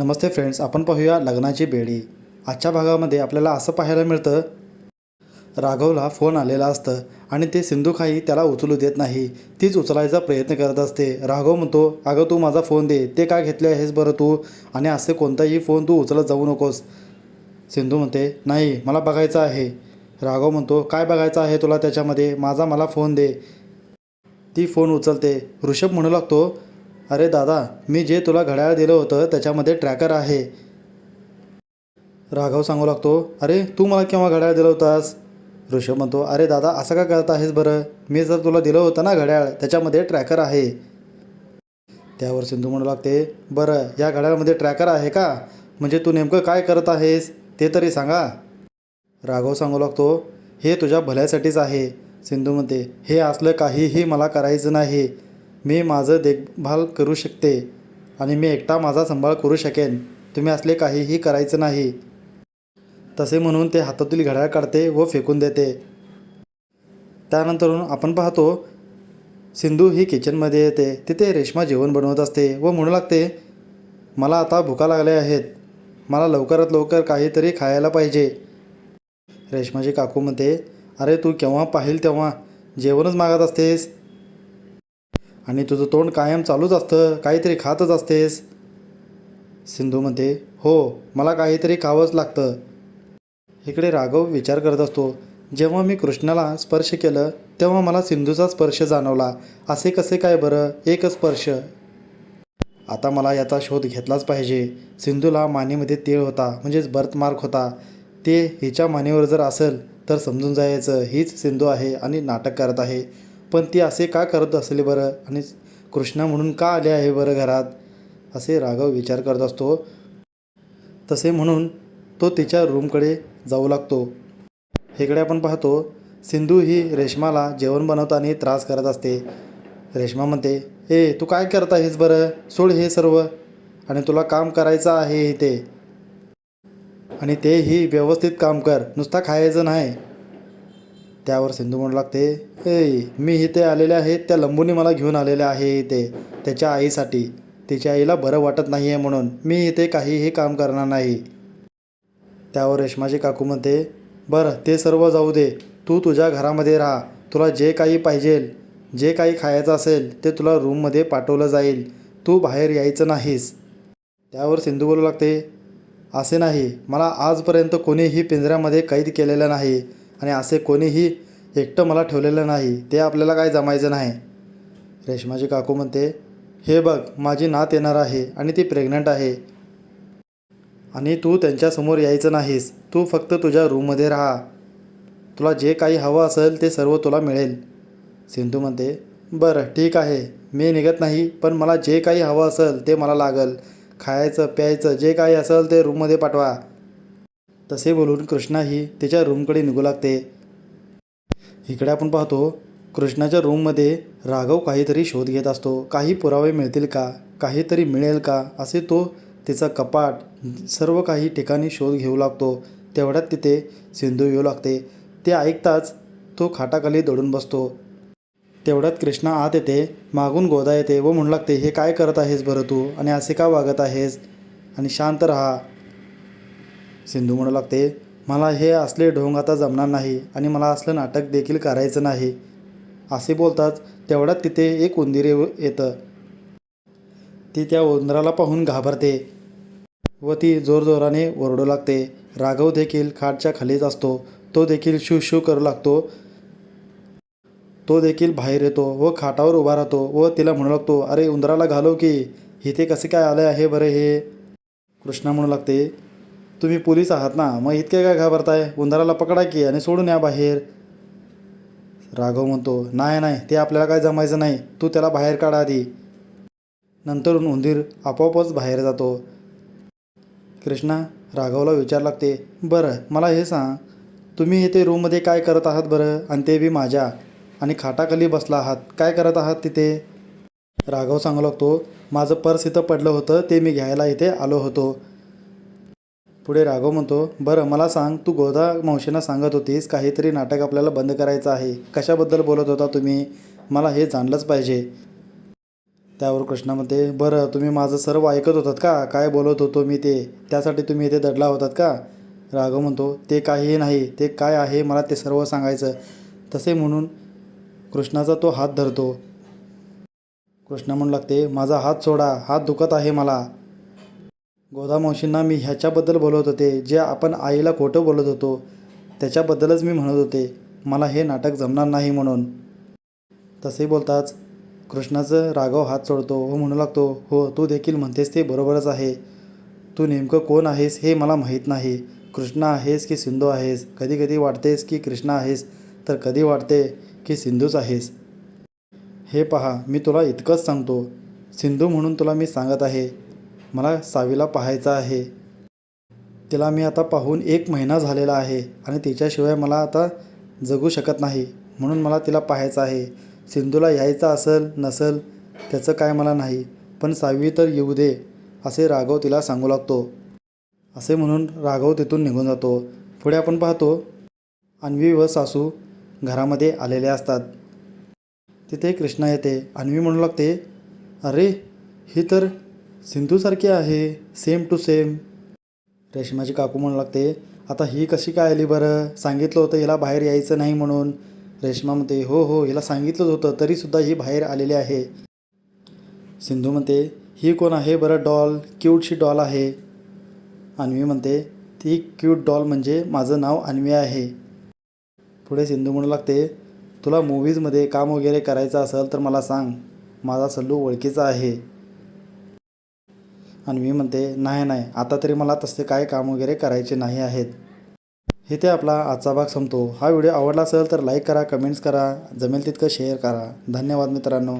नमस्ते friends आपण पाहूया लग्नाची बेडी. आजच्या भागामध्ये आपल्याला असं पाहायला मिळतं राघवला फोन आलेला असतं आणि ते सिंधुखाई त्याला उचलू देत नाही. तीच उचलायचा प्रयत्न करत असते. राघव म्हणतो अगं तू माझा फोन दे. ते काय घेतले आहेस बरं तू? आणि असे कोणताही फोन तू उचलत जाऊ नकोस. सिंधू म्हणते नाही मला बघायचं आहे. राघव म्हणतो काय बघायचं आहे तुला त्याच्यामध्ये? माझा मला फोन दे. ती फोन उचलते. ऋषभ म्हणू लागतो अरे दादा मी जे तुला घड्याळ दिलं होतं त्याच्यामध्ये ट्रॅकर आहे. राघव सांगू लागतो अरे तू मला केव्हा घड्याळ दिलं होतास? ऋषभ म्हणतो अरे दादा असं का करत आहेस बरं? मी जर तुला दिलं होतं ना घड्याळ त्याच्यामध्ये ट्रॅकर आहे. त्यावर सिंधू म्हणू लागते बरं या घड्याळमध्ये ट्रॅकर आहे का? म्हणजे तू नेमकं काय करत आहेस? ते तरी सांगा. राघव सांगू लागतो हे तुझ्या भल्यासाठीच आहे. सिंधू म्हणते हे असलं काहीही मला करायचं नाही. मी माझं देखभाल करू शकते आणि मी एकटा माझा सांभाळ करू शकेन. तुम्ही असले काहीही करायचं नाही. तसे म्हणून ते हातातील घड्याळ काढते व फेकून देते. त्यानंतरून आपण पाहतो सिंधू ही किचनमध्ये येते. तिथे रेश्मा जेवण बनवत असते व म्हणू लागते मला आता भुका लागल्या आहेत. मला लवकरात लवकर काहीतरी खायला पाहिजे. रेश्माची काकू म्हणते अरे तू केव्हा पाहिल तेव्हा? जेवणच मागत असतेस. आणि तुझं तोंड कायम चालूच असतं काहीतरी खातच असतेस. सिंधू म्हणते हो मला काहीतरी खावंच लागतं. इकडे राघव विचार करत असतो जेव्हा मी कृष्णाला स्पर्श केलं तेव्हा मला सिंधूचा स्पर्श जाणवला. असे कसे काय बरं? एकच स्पर्श. आता मला याचा शोध घेतलाच पाहिजे. सिंधूला मानेमध्ये तीळ होता म्हणजेच बर्थमार्क होता. ते हिच्या मानेवर जर असेल तर समजून जायचं हीच सिंधू आहे आणि नाटक करत आहे. पण ती असे का करत असेल बरं? आणि कृष्णा म्हणून का आले आहे बरं घरात? असे राघव विचार करत असतो. तसे म्हणून तो तिच्या रूमकडे जाऊ लागतो. इकडे आपण पाहतो सिंधू ही रेश्माला जेवण बनवताना त्रास करत असते. रेश्मा म्हणते ए तू काय करत आहेस बरं? सोड हे सर्व. आणि तुला काम करायचं आहे इथे. आणि तेही व्यवस्थित काम कर. नुसता खायचं नाही. त्यावर सिंधू म्हणू लागते ए मी इथे आलेले आहे त्या लंबूने मला घेऊन आलेले आहे इथे त्याच्या आईसाठी. तिच्या आईला बरं वाटत नाही आहे म्हणून मी इथे काहीही काम करणार नाही. त्यावर रेश्माची काकू म्हणते बरं ते सर्व जाऊ दे. तू तुझ्या घरामध्ये राहा. तुला जे काही पाहिजेल जे काही खायचं असेल ते तुला रूममध्ये पाठवलं जाईल. तू बाहेर यायचं नाहीस. त्यावर सिंधू बोलू लागते असे नाही. मला आजपर्यंत कोणीही पिंजऱ्यामध्ये कैद केलेलं नाही. आणि असे कोणीही एकटं मला ठेवलेलं नाही ते आपल्याला काय जमायचं नाही. रेश्माची काकू म्हणते हे बघ माझी नात येणार आहे आणि ती प्रेग्नंट आहे. आणि तू त्यांच्यासमोर यायचं नाहीस तू फक्त तुझ्या रूममध्ये राहा. तुला जे काही हवं असेल ते सर्व तुला मिळेल. सिंधू म्हणते बरं ठीक आहे मी निघत नाही पण मला जे काही हवं असेल ते मला लागेल. खायचं प्यायचं जे काही असेल ते रूममध्ये पाठवा. तसे बोलून कृष्णाही तिच्या रूमकडे निघू लागते. इकडे आपण पाहतो कृष्णाच्या रूममध्ये राघव काहीतरी शोध घेत असतो. काही पुरावे मिळतील का? काहीतरी मिळेल का? असे तो तिचा कपाट सर्व काही ठिकाणी शोध घेऊ लागतो. तेवढ्यात तिथे सिंधू येऊ लागते. ते ऐकताच तो खाटाखाली दडून बसतो. तेवढ्यात कृष्णा आत येते मागून गोदा येते व म्हणू लागते हे काय करत आहेस बरं तू? आणि असे का वागत आहेस? आणि शांत राहा. सिंधू म्हणू लागते मला हे असले ढोंग आता जमणार नाही आणि मला असलं नाटक देखील करायचं नाही. असे बोलताच तेवढ्यात तिथे एक उंदीर येतं. ती त्या उंदराला पाहून घाबरते व ती जोरजोराने ओरडू लागते. राघव देखील खाटच्या खालीच असतो. तो देखील शू शू करू लागतो. तो देखील बाहेर येतो व खाटावर उभा राहतो व तिला म्हणू लागतो अरे उंदराला घालव की इथे कसे काय आले आहे बरं हे? कृष्णा म्हणू लागते तुम्ही पोलीस आहात ना मग इतके काय घाबरताय? उंदराला पकडा की आणि सोडून या बाहेर. राघव म्हणतो नाही नाही ते आपल्याला काय जमायचं नाही. तू त्याला बाहेर काढा आधी. नंतरून उंदीर आपोआपच बाहेर जातो. कृष्णा राघवला विचार लागते. बरं मला हे सांग. तुम्ही इथे रूममध्ये काय करत आहात बरं? आणि ते बी माझ्या. आणि खाटाखाली बसला आहात. काय करत आहात तिथे? राघव सांगू लागतो माझं पर्स इथं पडलं होतं ते मी घ्यायला इथे आलो होतो. पुढे राघव म्हणतो बरं मला सांग तू गोदा मावशींना सांगत होतीस काहीतरी नाटक आपल्याला बंद करायचं आहे. कशाबद्दल बोलत होता तुम्ही? मला हे जाणलंच पाहिजे. त्यावर कृष्णा म्हणते बरं तुम्ही माझं सर्व ऐकत होतात का? काय बोलत होतो मी ते? त्यासाठी तुम्ही इथे दडला होतात का? राघव म्हणतो ते काहीही नाही ते काय आहे मला ते सर्व सांगायचं. तसे म्हणून कृष्णाचा तो हात धरतो. कृष्णा म्हणू लागते माझा हात सोडा हात दुखत आहे मला. गोदामावशींना मी ह्याच्याबद्दल बोलत होते जे आपण आईला खोटं बोलत होतो त्याच्याबद्दलच मी म्हणत होते मला हे नाटक जमणार नाही म्हणून. तसे बोलताच कृष्णाचं राघव हात सोडतो व हो, म्हणू लागतो हो तू देखील म्हणतेस ते बरोबरच आहे. तू नेमकं कोण आहेस हे मला माहीत नाही. कृष्णा आहेस की सिंधू आहेस? कधी कधी वाटतेस की कृष्णा आहेस? तर कधी वाटते की सिंधूच आहेस? हे पहा मी तुला इतकंच सांगतो. सिंधू म्हणून तुला मी सांगत आहे. मला सावीला पाहायचं आहे. तिला मी आता पाहून एक महिना झालेला आहे आणि तिच्याशिवाय मला आता जगू शकत नाही म्हणून मला तिला पाहायचं आहे. सिंधूला यायचं असेल नसेल त्याचं काय मला नाही पण सावी तर येऊ दे असे राघव तिला सांगू लागतो. असे म्हणून राघव तिथून निघून जातो. पुढे आपण पाहतो अन्वी व सासू घरामध्ये आलेले असतात. तिथे कृष्णा येते. अन्वी म्हणू लागते अरे ही तर सिंधूसारखी आहे सेम टू सेम रेशमाची काकू म्हणू लागते आता ही कशी काय आली बरं? सांगितलं होतं हिला बाहेर यायचं नाही म्हणून. रेश्मा म्हणते हो हो हिला सांगितलंच होतं तरीसुद्धा ही बाहेर आलेली आहे. सिंधू म्हणते ही कोण आहे बरं डॉल? क्यूटशी डॉल आहे. अन्वी म्हणते ती क्यूट डॉल म्हणजे माझं नाव अन्वी आहे. पुढे सिंधू म्हणू लागते तुला मूवीजमध्ये काम वगैरे करायचं असेल तर मला सांग माझा सल्लू ओळखीचा आहे. आणि मी म्हणते नाही नाही आता तरी मला तसे काय काम वगैरे करायचे नाही आहेत. इथे आपला आजचा भाग संपतो. हा व्हिडिओ आवडला असेल तर लाईक करा कमेंट्स करा जमेल तितकं शेअर करा. धन्यवाद मित्रांनो.